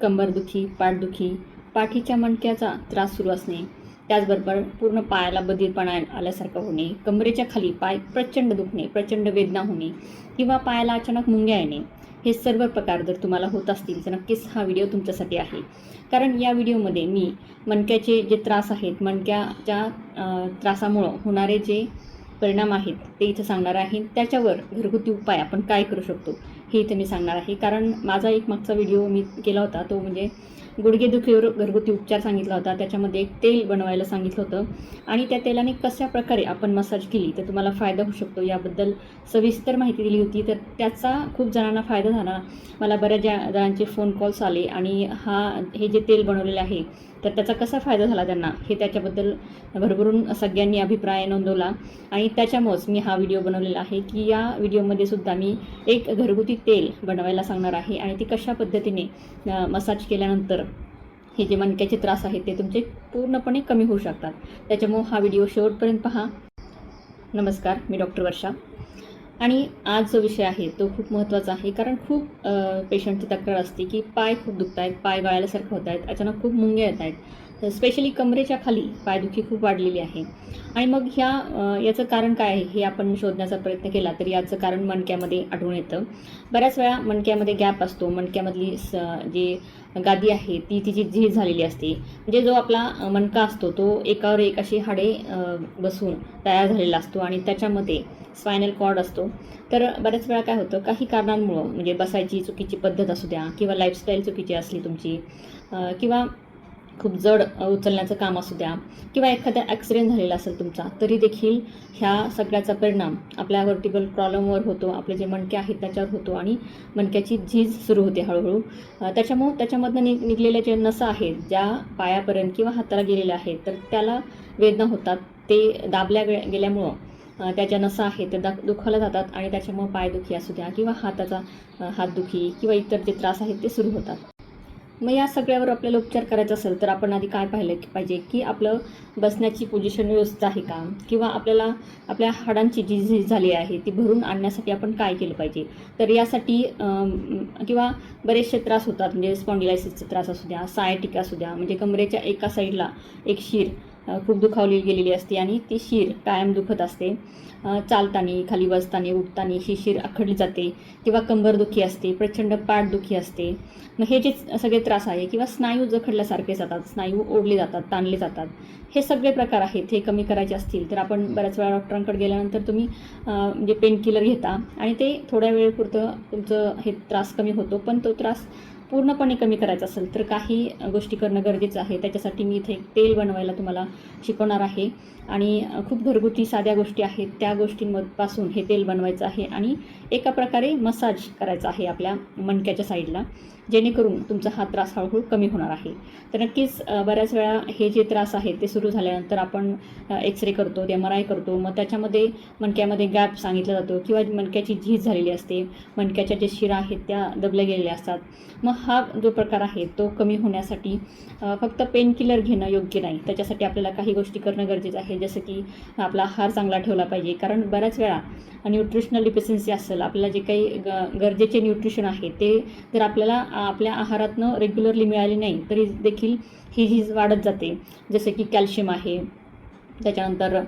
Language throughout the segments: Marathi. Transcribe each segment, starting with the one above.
कंबरदुखी पाठदुखी पाठीच्या मणक्याचा त्रास सुरू असणे त्याचबरोबर पूर्ण पायाला बधीरपणा आल्यासारखं होणे कमरेच्या खाली पाय प्रचंड दुखणे प्रचंड वेदना होणे किंवा पायाला अचानक मुंग्या येणे हे सर्व प्रकार जर तुम्हाला होत असतील तर नक्कीच हा व्हिडिओ तुमच्यासाठी आहे. कारण या व्हिडिओमध्ये मी मणक्याचे जे त्रास आहेत मणक्याच्या त्रासामुळं होणारे जे परिणाम आहेत ते इथं सांगणार आहे. त्याच्यावर घरगुती उपाय आपण काय करू शकतो हे इथं मी सांगणार आहे. कारण माझा एक मागचा व्हिडिओ मी केला होता तो म्हणजे गुडघेदुखीवर घरगुती उपचार सांगितला होता. त्याच्यामध्ये एक तेल बनवायला सांगितलं होतं. आणि त्या तेलाने कशा प्रकारे आपण मसाज केली तर तुम्हाला फायदा होऊ शकतो. याबद्दल सविस्तर माहिती दिली होती. तर त्याचा खूप जणांना फायदा झाला. मला बऱ्याच ज्या जणांचे फोन कॉल्स आले आणि हा हे जे तेल बनवलेले आहे तर त्याचा कसा फायदा झाला त्यांना हे त्याच्याबद्दल भरभरून सगळ्यांनी अभिप्राय नोंदवला. आणि त्याच्यामुळंच मी हा व्हिडिओ बनवलेला आहे की या व्हिडिओमध्ये सुद्धा मी एक घरगुती तेल बनवायला सांगणार आहे. आणि ती कशा पद्धतीने मसाज केल्यानंतर हे जे मणक्याचे त्रास आहेत ते तुमचे पूर्णपणे कमी होऊ शकतात. त्याच्यामुळं हा व्हिडिओ शेवटपर्यंत पहा. नमस्कार मी डॉक्टर वर्षा. आणि आज जो विषय आहे तो खूप महत्त्वाचा आहे कारण खूप पेशंटची तक्रार असते की पाय खूप दुखत आहेत पाय गळायल्यासारखं होत आहेत अचानक खूप मुंग्या येत आहेत स्पेशली कमरेच्या खाली पायदुखी खूप वाढलेली आहे. आणि मग ह्या याचं कारण काय आहे? हे आपण शोधण्याचा प्रयत्न केला तर याचं कारण मणक्यामध्ये आढळून येतं. बऱ्याच वेळा मणक्यामध्ये गॅप असतो. मणक्यामधली स जे गादी आहे ती तिची झीज झालेली असते. म्हणजे जो आपला मणका असतो तो एकावर एक अशी हाडे बसून तयार झालेला असतो आणि त्याच्यामध्ये स्पायनल कॉर्ड असतो. तर बऱ्याच वेळा काय होतं? काही कारणांमुळं म्हणजे बसायची चुकीची पद्धत असू द्या किंवा लाईफस्टाईल चुकीची असली तुमची किंवा खूप जड उचलण्याचं काम असू द्या किंवा एखादा ॲक्सिडेंट झालेला असेल तुमचा तरी देखील ह्या सगळ्याचा परिणाम आपल्या वर्टिकल प्रॉब्लमवर होतो आपले जे मणके आहेत त्याच्यावर होतो आणि मणक्याची झीज सुरू होते हळूहळू. त्याच्यामुळं त्याच्यामधनं नि निघलेल्या जे नसा आहेत ज्या पायापर्यंत किंवा हाताला गेलेल्या आहेत तर त्याला वेदना होतात ते दाबल्या गे गेल्यामुळं त्या ज्या नसा आहेत त्या दा जातात आणि त्याच्यामुळं पायदुखी असू द्या किंवा हाताचा हातदुखी किंवा इतर जे त्रास आहेत ते सुरू होतात. मग या सगळ्यावर आपल्याला उपचार करायचा असेल तर आपण आधी काय पाहिलं की पाहिजे? की आपलं बसण्याची पोझिशन व्यवस्थित आहे का? किंवा आपल्याला आपल्या हाडांची जी झीज झाली आहे ती भरून आणण्यासाठी आपण काय केलं पाहिजे? तर यासाठी किंवा बरेचसे त्रास होतात म्हणजे स्पॉन्डिलायसिसचे त्रास असू द्या सायटिक असू द्या म्हणजे कमरेच्या एका साईडला एक शिर खूप दुखावली गेलेली असते आणि ती शिर कायम दुखत असते. चालताना खाली बसताना उठताना ही शिर आखडली जाते. किंवा कंबरदुखी असते प्रचंड पाठदुखी असते. मग हे जे सगळे त्रास आहे किंवा स्नायू जखडल्यासारखे जातात स्नायू ओढले जातात ताणले जातात हे सगळे प्रकार आहेत हे कमी करायचे असतील तर आपण बऱ्याच वेळा डॉक्टरांकडे गेल्यानंतर तुम्ही म्हणजे पेन किलर घेता आणि ते थोड्या वेळपुरतं तुमचं हे त्रास कमी होतो पण तो त्रास पूर्णपणे कमी करायचं असेल तर काही गोष्टी करणं गरजेचं आहे. त्याच्यासाठी मी इथे एक तेल बनवायला तुम्हाला शिकवणार आहे. आणि खूप घरगुती साध्या गोष्टी आहेत. त्या गोष्टींपासून हे तेल बनवायचं आहे आणि एका प्रकारे मसाज करायचा आहे आपल्या मणक्याच्या साईडला. जेणेकरून तुमचा हा त्रास हळूहळू कमी होणार आहे. तर नक्कीच बऱ्याच वेळा हे जे त्रास आहेत ते सुरू झाल्यानंतर आपण एक्सरे करतो एम आर आय करतो. मग त्याच्यामध्ये मणक्यामध्ये गॅप सांगितला जातो किंवा मणक्याची झीज झालेली असते. मणक्याच्या ज्या शिरा आहेत त्या दबल्या गेलेल्या असतात. मग हा जो प्रकार आहे तो कमी होण्यासाठी फक्त पेनकिलर घेणं योग्य नाही. त्याच्यासाठी आपल्याला काही गोष्टी करणं गरजेचं आहे. जसं की आपला आहार चांगला ठेवला पाहिजे. कारण बऱ्याच वेळा न्यूट्रिशनल डिफिशन्सी असेल आपल्याला जे काही ग गरजेचे न्यूट्रिशन आहे ते जर आपल्याला आपल्या आहारातनं रेग्युलरली मिळाले नाही तरी देखील ही झीज वाढत जाते. जसे की कॅल्शियम आहे त्याच्यानंतर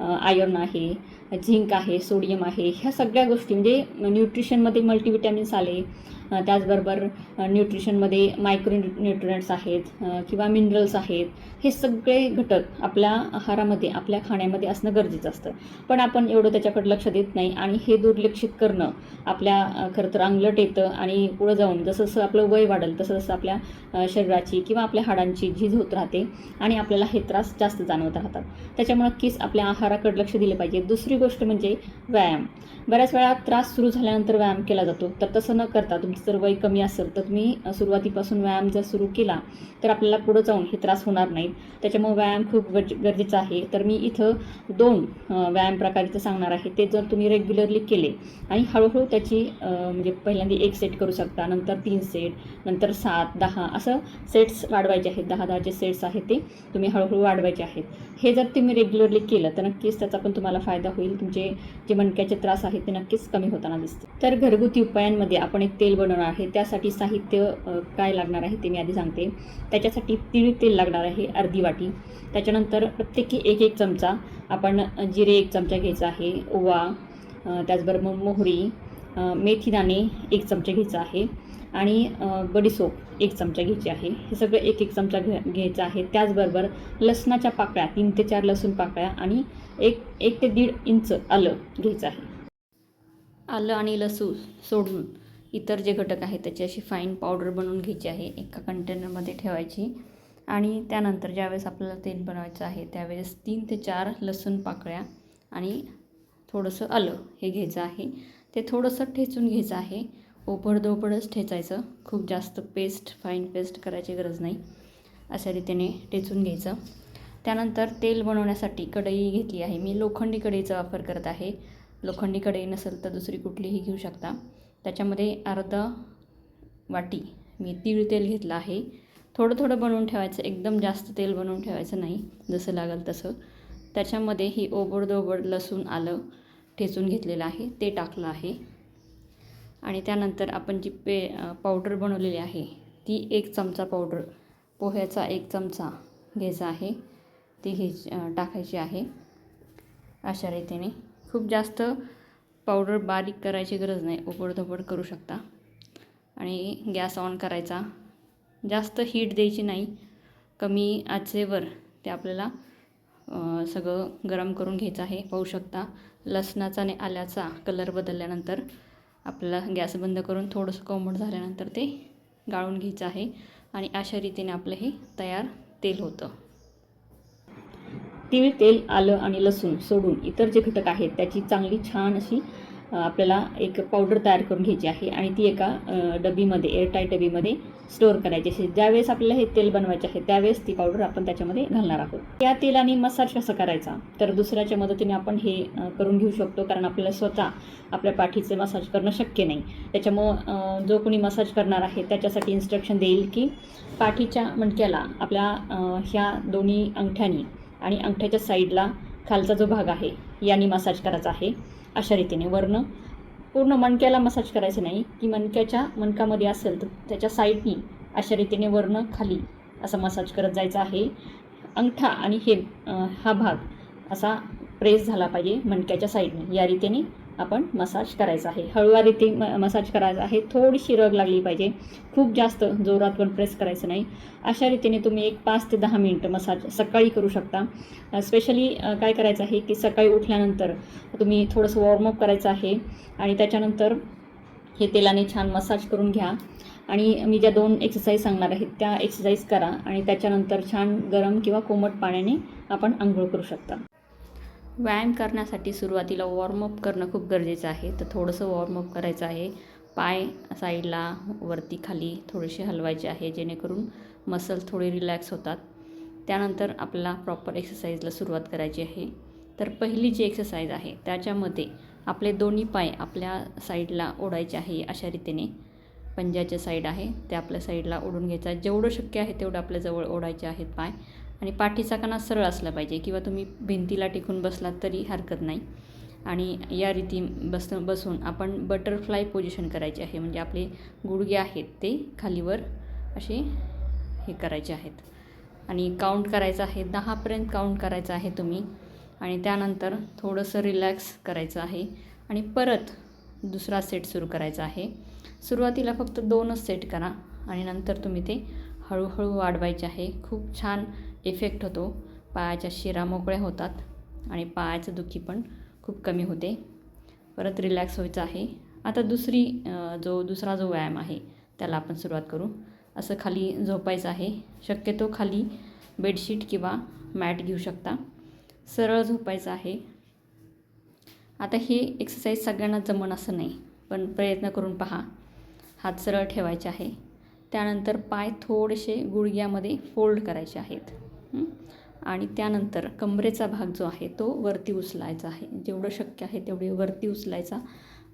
आयर्न आहे झिंक आहे सोडियम आहे ह्या सगळ्या गोष्टी म्हणजे न्यूट्रिशनमध्ये मल्टीविटॅमिन्स आले त्याचबरोबर न्यूट्रिशनमध्ये मायक्रो न्यूट्रियंट्स आहेत किंवा मिनरल्स आहेत हे सगळे घटक आपल्या आहारामध्ये आपल्या खाण्यामध्ये असणं गरजेचं असतं. पण आपण एवढं त्याच्याकडे लक्ष देत नाही आणि हे दुर्लक्षित करणं आपल्या खरं तर अंगलट येतं आणि पुढं जाऊन जसं जसं आपलं वय वाढेल तसं जसं आपल्या शरीराची किंवा आपल्या हाडांची झीज होत राहते आणि आपल्याला हे त्रास जास्त जाणवत राहतात. त्याच्यामुळे नक्कीच आपल्या आहार आहाराकडे लक्ष दिले पाहिजे. दुसरी गोष्ट म्हणजे व्यायाम. बऱ्याच वेळा त्रास सुरू झाल्यानंतर व्यायाम केला जातो. तर तसं न करता तुमचं जर वय कमी असेल तर तुम्ही सुरुवातीपासून व्यायाम जर सुरू केला तर आपल्याला पुढं जाऊन हे त्रास होणार नाहीत त्याच्यामुळे व्यायाम खूप गरज गरजेचं आहे. तर मी इथं दोन व्यायाम प्रकार इथं सांगणार आहे. ते जर तुम्ही रेग्युलरली केले आणि हळूहळू त्याची म्हणजे पहिल्यांदा एक सेट करू शकता नंतर तीन सेट नंतर सात दहा असं सेट्स वाढवायचे आहेत. दहा दहाचे सेट्स आहेत ते. तुम्ही हळूहळू वाढवायचे आहेत. हे जर तुम्ही रेग्युलरली केलं तर नक्कीच त्याचा पण तुम्हाला फायदा होईल. तुमचे जे मणक्याचे त्रास आहेत ते नक्कीच कमी होताना दिसते तर घरगुती उपायांमध्ये आपण एक तेल बनवणार आहे. त्यासाठी साहित्य काय लागणार आहे ते मी आधी सांगते. त्याच्यासाठी तीळ तेल लागणार आहे अर्धी वाटी. त्याच्यानंतर प्रत्येकी एक एक चमचा आपण जिरे एक चमचा घ्यायचा आहे ओवा त्याचबरोबर मोहरी मेथीदाणे एक चमचा घ्यायचा आहे. आणि बडीसोप एक चमचा घ्यायची आहे. हे सगळं एक एक चमचा घ्या घ्यायचं आहे. त्याचबरोबर लसणाच्या पाकळ्या तीन ते चार लसूण पाकळ्या आणि एक एक ते दीड इंच आलं घ्यायचं आहे. आलं आणि लसूण सोडून इतर जे घटक आहेत त्याची अशी फाईन पावडर बनवून घ्यायची आहे एका कंटेनरमध्ये ठेवायची. आणि त्यानंतर ज्यावेळेस आपल्याला तेल बनवायचं आहे त्यावेळेस तीन ते चार लसूण पाकळ्या आणि थोडंसं आलं हे घ्यायचं आहे. ते थोडंसं ठेचून घ्यायचं आहे. ओपडदोपडच ठेचायचं. खूप जास्त पेस्ट फाईन पेस्ट करायची गरज नाही. अशा रीतीने ठेचून घ्यायचं. त्यानंतर तेल बनवण्यासाठी कढई घेतली आहे. मी लोखंडी कढईचा वापर करत आहे. लोखंडी कढई नसेल तर दुसरी कुठलीही घेऊ शकता. त्याच्यामध्ये अर्धा वाटी मी तीळ तेल घेतलं आहे. थोडं थोडं बनवून ठेवायचं. एकदम जास्त तेल बनवून ठेवायचं नाही. जसं लागेल तसं. त्याच्यामध्ये ही ओबडदोबड लसूण आलं ठेचून घेतलेलं आहे. ते टाकलं आहे. आणि त्यानंतर आपण जी पे पावडर बनवलेली आहे ती एक चमचा पावडर पोह्याचा एक चमचा घ्यायचा आहे. ती घ्यायची टाकायची आहे. अशा रीतीने. खूप जास्त पावडर बारीक करायची गरज नाही. ओबडधोबड करू शकता. आणि गॅस ऑन करायचा. जास्त हीट द्यायची नाही. कमी आचेवर ते आपल्याला सगळं गरम करून घ्यायचं आहे. पाहू शकता. लसणाचा आणि आल्याचा कलर बदलल्यानंतर आपल्याला गॅस बंद करून थोडंसं कोमट झाल्यानंतर ते गाळून घ्यायचं आहे आणि अशा रीतीने आपलं हे तयार तेल होतं. तीळ तेल आलं आणि लसूण सोडून इतर जे घटक आहेत त्याची चांगली छान अशी आपल्याला एक पावडर तयार करून घ्यायची आहे आणि ती एका डबीमध्ये एअरटाईट डबीमध्ये स्टोअर करायची असे ज्यावेळेस आपल्याला हे तेल बनवायचे आहे त्यावेळेस ती पावडर आपण त्याच्यामध्ये घालणार आहोत. त्या तेलाने मसाज कसा करायचा? तर दुसऱ्याच्या मदतीने आपण हे करून घेऊ शकतो कारण आपल्याला स्वतः आपल्या पाठीचे मसाज करणं शक्य नाही. त्याच्यामुळं जो कोणी मसाज करणार आहे त्याच्यासाठी इन्स्ट्रक्शन देईल की पाठीच्या मणक्याला आपल्या ह्या दोन्ही अंगठ्यानी आणि अंगठ्याच्या साईडला खालचा जो भाग आहे याने मसाज करायचा आहे. अशा रीतीने वरनं पूर्ण मणक्याला मसाज करायचं नाही. की मणक्याच्या मणकामध्ये असेल तर त्याच्या साईडनी अशा रीतीने वर्ण खाली असा मसाज करत जायचा आहे. अंगठा आणि हे हा भाग असा प्रेस झाला पाहिजे मणक्याच्या साईडने या रीतीने आपण मसाज करायचा आहे. हळूवार रीती म मसाज करायचा आहे. थोडीशी रग लागली पाहिजे. खूप जास्त जोरात पण प्रेस करायचं नाही. अशा रीतीने तुम्ही एक पाच ते दहा मिनटं मसाज सकाळी करू शकता. स्पेशली काय करायचं आहे की सकाळी उठल्यानंतर तुम्ही थोडंसं वॉर्मअप करायचं आहे आणि त्याच्यानंतर हे तेलाने छान मसाज करून घ्या. आणि मी ज्या दोन एक्सरसाइज सांगणार आहेत त्या एक्सरसाइज करा आणि त्याच्यानंतर छान गरम किंवा कोमट पाण्याने आपण आंघोळ करू शकता. व्यायाम करण्यासाठी सुरुवातीला वॉर्मअप करणं खूप गरजेचं आहे. तर थोडंसं वॉर्मअप करायचं आहे. पाय साईडला वरती खाली थोडेसे हलवायचे आहे जेणेकरून मसल्स थोडे रिलॅक्स होतात. त्यानंतर आपल्याला प्रॉपर एक्सरसाइजला सुरुवात करायची आहे. तर पहिली जी एक्सरसाइज आहे त्याच्यामध्ये आपले दोन्ही पाय आपल्या साईडला ओढायचे आहे अशा रीतीने. पंजाच्या साईड आहे ते आपल्या साईडला ओढून घ्यायचा. जेवढं शक्य आहे तेवढं आपल्याजवळ ओढायचे आहेत पाय. आणि पाठीचा कणा सरळ असला पाहिजे किंवा तुम्ही भिंतीला टिकून बसलात तरी हरकत नाही. आणि या रीती बस बसून आपण बटरफ्लाय पोझिशन करायची आहे. म्हणजे आपले गुडघे आहेत ते खालीवर असे हे करायचे आहेत. आणि काउंट करायचं आहे. दहापर्यंत काउंट करायचं आहे तुम्ही. आणि त्यानंतर थोडंसं रिलॅक्स करायचं आहे. आणि परत दुसरा सेट सुरू करायचा आहे. सुरुवातीला फक्त दोनच सेट करा. आणि नंतर तुम्ही ते हळूहळू वाढवायचे आहे. खूप छान इफेक्ट होतो. पायाच्या शिरा मोकळ्या होतात आणि पायाचं दुखी पण खूप कमी होते. परत रिलॅक्स व्हायचं आहे. आता दुसरी जो दुसरा जो व्यायाम आहे त्याला आपण सुरुवात करू. असं खाली झोपायचं आहे. शक्यतो खाली बेडशीट किंवा मॅट घेऊ शकता. सरळ झोपायचं आहे. आता हे एक्सरसाइज सगळ्यांना जमन असं नाही पण प्रयत्न करून पहा. हात सरळ ठेवायचे आहे. त्यानंतर पाय थोडेसे गुडघ्यामध्ये फोल्ड करायचे आहेत. आणि त्यानंतर कमरेचा भाग जो आहे तो वरती उचलायचा आहे. जेवढं शक्य आहे तेवढे वरती उचलायचा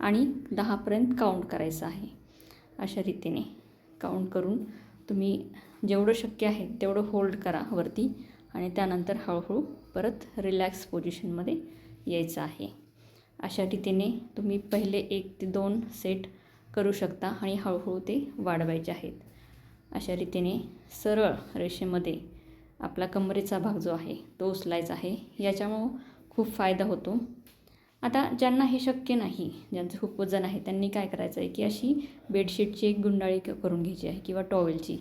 आणि दहापर्यंत काउंट करायचा आहे. अशा रीतीने काउंट करून तुम्ही जेवढं शक्य आहे तेवढं होल्ड करा वरती आणि त्यानंतर हळूहळू परत रिलॅक्स पोझिशनमध्ये यायचं आहे. अशा रीतीने तुम्ही पहिले एक ते दोन सेट करू शकता आणि हळूहळू ते वाढवायचे आहेत. अशा रीतीने सरळ रेषेमध्ये आपला कमरेचा भाग जो आहे तो उचलायचा आहे. याच्यामुळं खूप फायदा होतो. आता ज्यांना हे शक्य नाही ज्यांचं खूप वजन आहे त्यांनी काय करायचं आहे की अशी बेडशीटची एक गुंडाळी क- करून घ्यायची आहे किंवा टॉवेलची.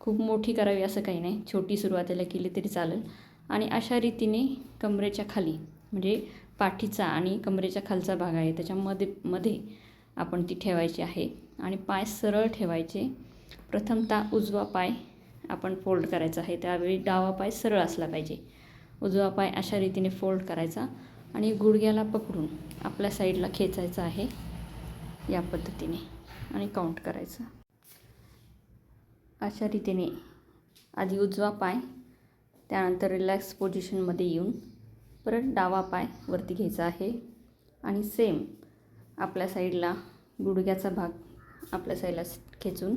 खूप मोठी करावी असं काही नाही. छोटी सुरुवातीला केली तरी चालेल. आणि अशा रीतीने कमरेच्या खाली म्हणजे पाठीचा आणि कमरेच्या खालचा भाग आहे त्याच्यामध्ये मध्ये आपण ती ठेवायची आहे. आणि पाय सरळ ठेवायचे. प्रथमतः उजवा पाय आपण फोल्ड करायचा आहे. त्यावेळी डावा पाय सरळ असला पाहिजे. उजवा पाय अशा रीतीने फोल्ड करायचा आणि गुडघ्याला पकडून आपल्या साईडला खेचायचं आहे. या पद्धतीने आणि काउंट करायचं. अशा रीतीने आधी उजवा पाय त्यानंतर रिलॅक्स पोझिशनमध्ये येऊन परत डावा पाय वरती घ्यायचा आहे आणि सेम आपल्या साईडला गुडघ्याचा भाग आपल्या साईडला खेचून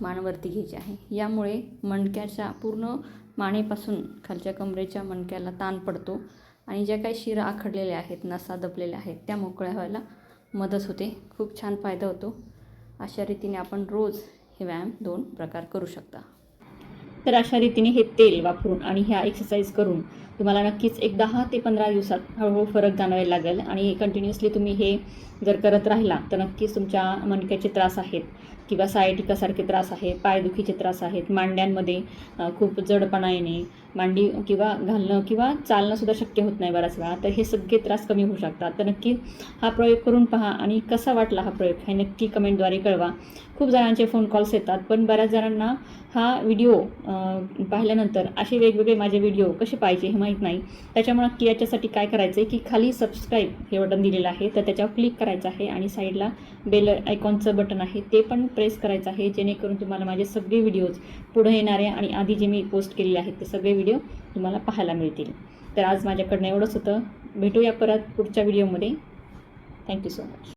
मानवरती घ्यायची आहे. यामुळे मणक्याच्या पूर्ण मानेपासून खालच्या कमरेच्या मणक्याला ताण पडतो आणि ज्या काही शिरा आखडलेल्या आहेत नसा दबलेल्या आहेत त्या मोकळ्या व्हायला मदत होते. खूप छान फायदा होतो. अशा रीतीने आपण रोज हे व्यायाम दोन प्रकार करू शकता. तर अशा रीतीने हे तेल वापरून आणि ह्या एक्सरसाइज करून तुम्हाला नक्कीच एक दहा ते पंधरा दिवसात हळूहळू फरक जाणवायला लागेल आणि कंटिन्युअसली तुम्ही हे जर करत राहिला तर नक्कीच तुमच्या मणक्याचे त्रास आहेत किंवा सायटिकासारखे त्रास आहे पायदुखीचे त्रास आहेत मांड्यांमध्ये खूप जडपणा येणे मांडी किंवा घालणं किंवा चालणंसुद्धा शक्य होत नाही बऱ्याच वेळा तर हे सगळे त्रास कमी होऊ शकतात. तर नक्की हा प्रयोग करून पहा आणि कसा वाटला हा प्रयोग हे नक्की कमेंटद्वारे कळवा. खूप जणांचे फोन कॉल्स येतात पण बऱ्याच जणांना हा व्हिडिओ पाहिल्यानंतर असे वेगवेगळे माझे व्हिडिओ कसे पाहिजे हे माहीत नाही. त्याच्यामुळं की याच्यासाठी काय करायचं आहे की खाली सबस्क्राईब हे बटन दिलेलं आहे तर त्याच्यावर क्लिक करायचं आहे आणि साईडला बेल आयकॉनचं बटन आहे ते पण प्रेस करायचं आहे जेणेकरून तुम्हाला माझे सगळे व्हिडिओज पुढे येणारे आणि आधी जे मी पोस्ट केलेले आहेत ते सगळे व्हिडिओ तुम्हाला पाहायला मिळतील. तर आज माझ्याकडनं एवढंच होतं. भेटूया परत पुढच्या व्हिडिओमध्ये थँक्यू सो मच